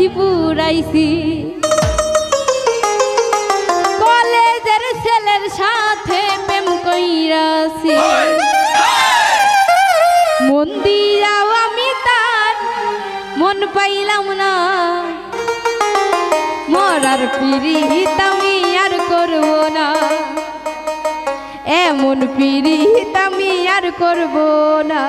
দেখি পুরাইছি। কলেজের ছেলের সাথে প্রেম কইরাছি। মন দিয়াও আমি তার মন পাইলাম না। মরার পিড়িত আমি আর করব না। এমন পিড়িত আমি আর করব না।